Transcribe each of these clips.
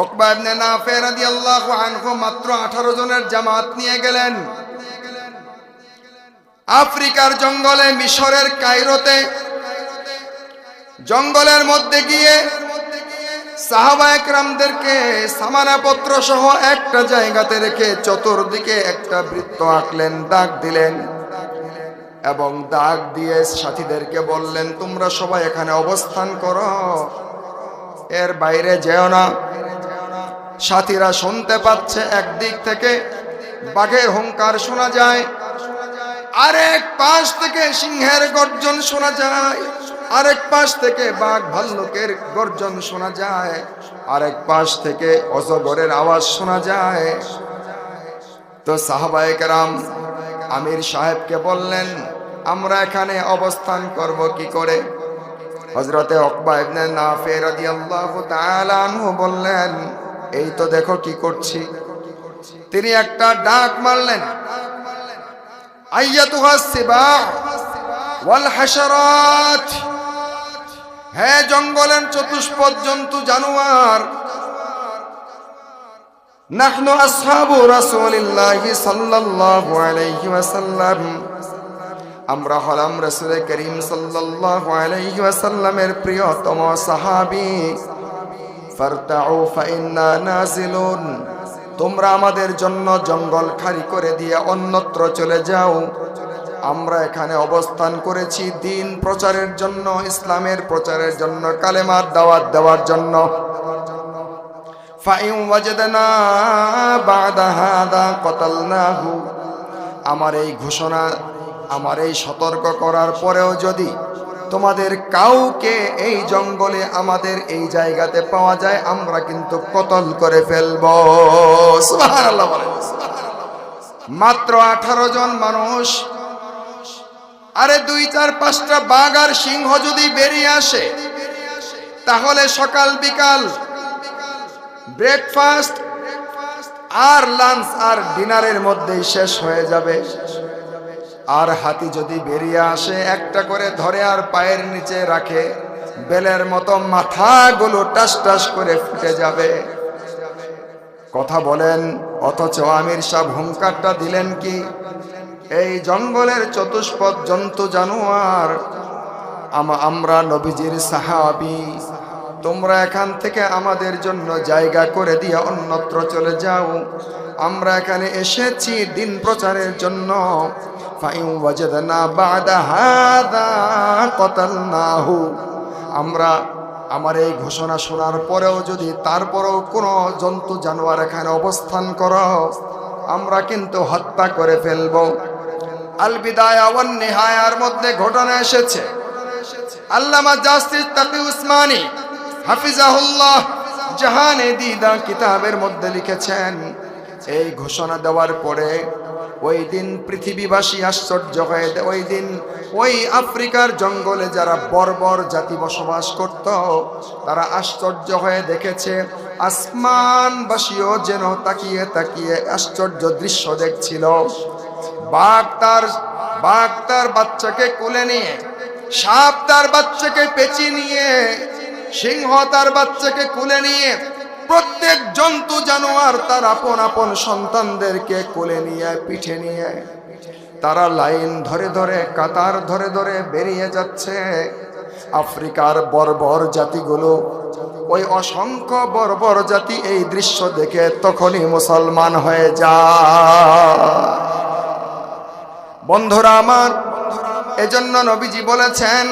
ওকবা ইবনে নাফে রাদিয়াল্লাহু আনহু মাত্র 18 জনের জামাত নিয়ে গেলেন। আফ্রিকার জঙ্গলে, মিশরের কায়রোতে, জঙ্গলের মধ্যে গিয়ে সাহাবা একরামদেরকে সামানাপত্র সহ একটা জায়গাতে রেখে চতুর্দিকে একটা বৃত্ত আঁকলেন, দাগ দিলেন এবং দাগ দিয়ে সাথীদেরকে বললেন, তোমরা সবাই এখানে অবস্থান করো। এর বাইরে যেও না। সাথীরা শুনতে পাচ্ছে একদিক থেকে। বাঘের হুঙ্কার শোনা যায়। আরেক পাশ থেকে সিংহের গর্জন শোনা যায়। আরেক পাশ থেকে বাঘ ভাল্লুকের গর্জন শোনা যায়। আরেক পাশ থেকে অজগরের আওয়াজ শোনা যায়। তো সাহাবায়ে কেরাম, আমির সাহেবকে বললেন, আমরা এখানে অবস্থান করব কি করে? হজরতে অকবা ইবনে নাফে রাদিয়াল্লাহু তাআলা আনহু বললেন এই তো দেখো কি করছি। তিনি একটা ডাক মারলেন। আইয়াতুহা সিবা ওয়াল হাশারাত। হে জঙ্গলের চতুষ্পদ জন্তু জানোয়ার আমরা হলাম রাসূল করিম সাল্লাল্লাহু প্রিয়তম সাহাবী। তোমরা আমাদের জন্য জঙ্গল খালি করে দিয়ে অন্যত্র চলে যাও। আমরা এখানে অবস্থান করেছি দিন প্রচারের জন্য, ইসলামের প্রচারের জন্য, কালেমার দাওয়াত দেওয়ার জন্য। আমার এই ঘোষণা, আমার এই সতর্ক করার পরেও যদি তোমাদের কাউকে এই জঙ্গলে আমাদের এই জায়গাতে পাওয়া যায়, আমরা কিন্তু কতল করে ফেলব। মাত্র আঠারো জন মানুষ। আরে দুই, চার, পাঁচটা বাঘ আর সিংহ যদি বেরিয়ে আসে, তাহলে সকাল বিকাল ব্রেকফাস্ট আর লাঞ্চ আর ডিনারের মধ্যেই শেষ হয়ে যাবে। আর হাতি যদি বেরিয়ে আসে, একটা করে ধরে আর পায়ের নিচে রাখে, বেলের মতো মাথাগুলো টাস টাস করে ফুটে যাবে। কথা বলেন, অথচ আমির সাহ হুঙ্কারটা দিলেন কি? এই জঙ্গলের চতুষ্পদ জন্তু জানোয়ার আমরা নবীজির সাহাবি। তোমরা এখান থেকে আমাদের জন্য জায়গা করে দিয়ে অন্যত্র চলে যাও। আমরা এখানে এসেছি দিন প্রচারের জন্য। ফাইন ওয়াজেদনা বাদা হাদা কতালনাহু আমরা আমার এই ঘোষণা শোনার পরেও যদি তারপরেও কোনো জন্তু জানোয়ার এখানে অবস্থান করো, আমরা কিন্তু হত্যা করে ফেলব। আল বিদায় ওয়ান নিহায়ার মধ্যে ঘটনা এসেছে। আল্লামা জাস্টিস তাকি উসমানী হাফিজাহুল্লাহ জাহানে দিদা কিতাবের মধ্যে লিখেছেন, এই ঘোষণা দেওয়ার পরে ওই দিন পৃথিবীবাসী আশ্চর্য হয়ে ওই দিন ওই আফ্রিকার জঙ্গলে যারা বর্বর জাতি বসবাস করত, তারা আশ্চর্য হয়ে দেখেছে, আসমানবাসীও যেন তাকিয়ে তাকিয়ে আশ্চর্য দৃশ্য দেখছিল। বাঘ তার বাঘ তার বাচ্চাকে কোলে নিয়ে, সাপ তার বাচ্চাকে পেঁচিয়ে নিয়ে, সিংহ তার বাচ্চাকে কোলে নিয়ে প্রত্যেক জন্তু জানোয়ার তার আপন আপন সন্তানদেরকে কোলে নিয়ে, পিঠে নিয়ে। তারা লাইন ধরে ধরে, কাতার ধরে ধরে বেরিয়ে যাচ্ছে। আফ্রিকার বর্বর জাতিগুলো, ওই অসংখ্য বর্বর জাতি এই দৃশ্য দেখে তখনই মুসলমান হয়ে যায়। বন্ধুরা আমার, এজন্য নবীজি বলেছেন,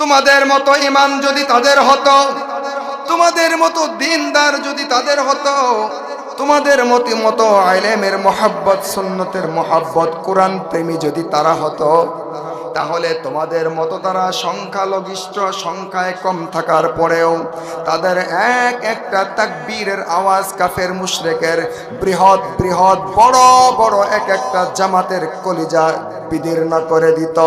তোমাদের মতো ইমান যদি তাদের হতো তোমাদের মতো দিনদার যদি তাদের হতো, তোমাদের মতো মতো আইলেমের মহাব্বত, সুন্নতের মহাব্বত, কোরআন প্রেমী যদি তারা হতো, তাহলে তোমাদের মতো তারা সংখ্যালঘিষ্ঠ সংখ্যায় কম থাকার পরেও তাদের এক একটা তাকবীরের আওয়াজ কাফের মুশরেকের বৃহৎ বৃহৎ, বড় বড় এক একটা জামাতের কলিজা বিদীর্ণ করে দিত।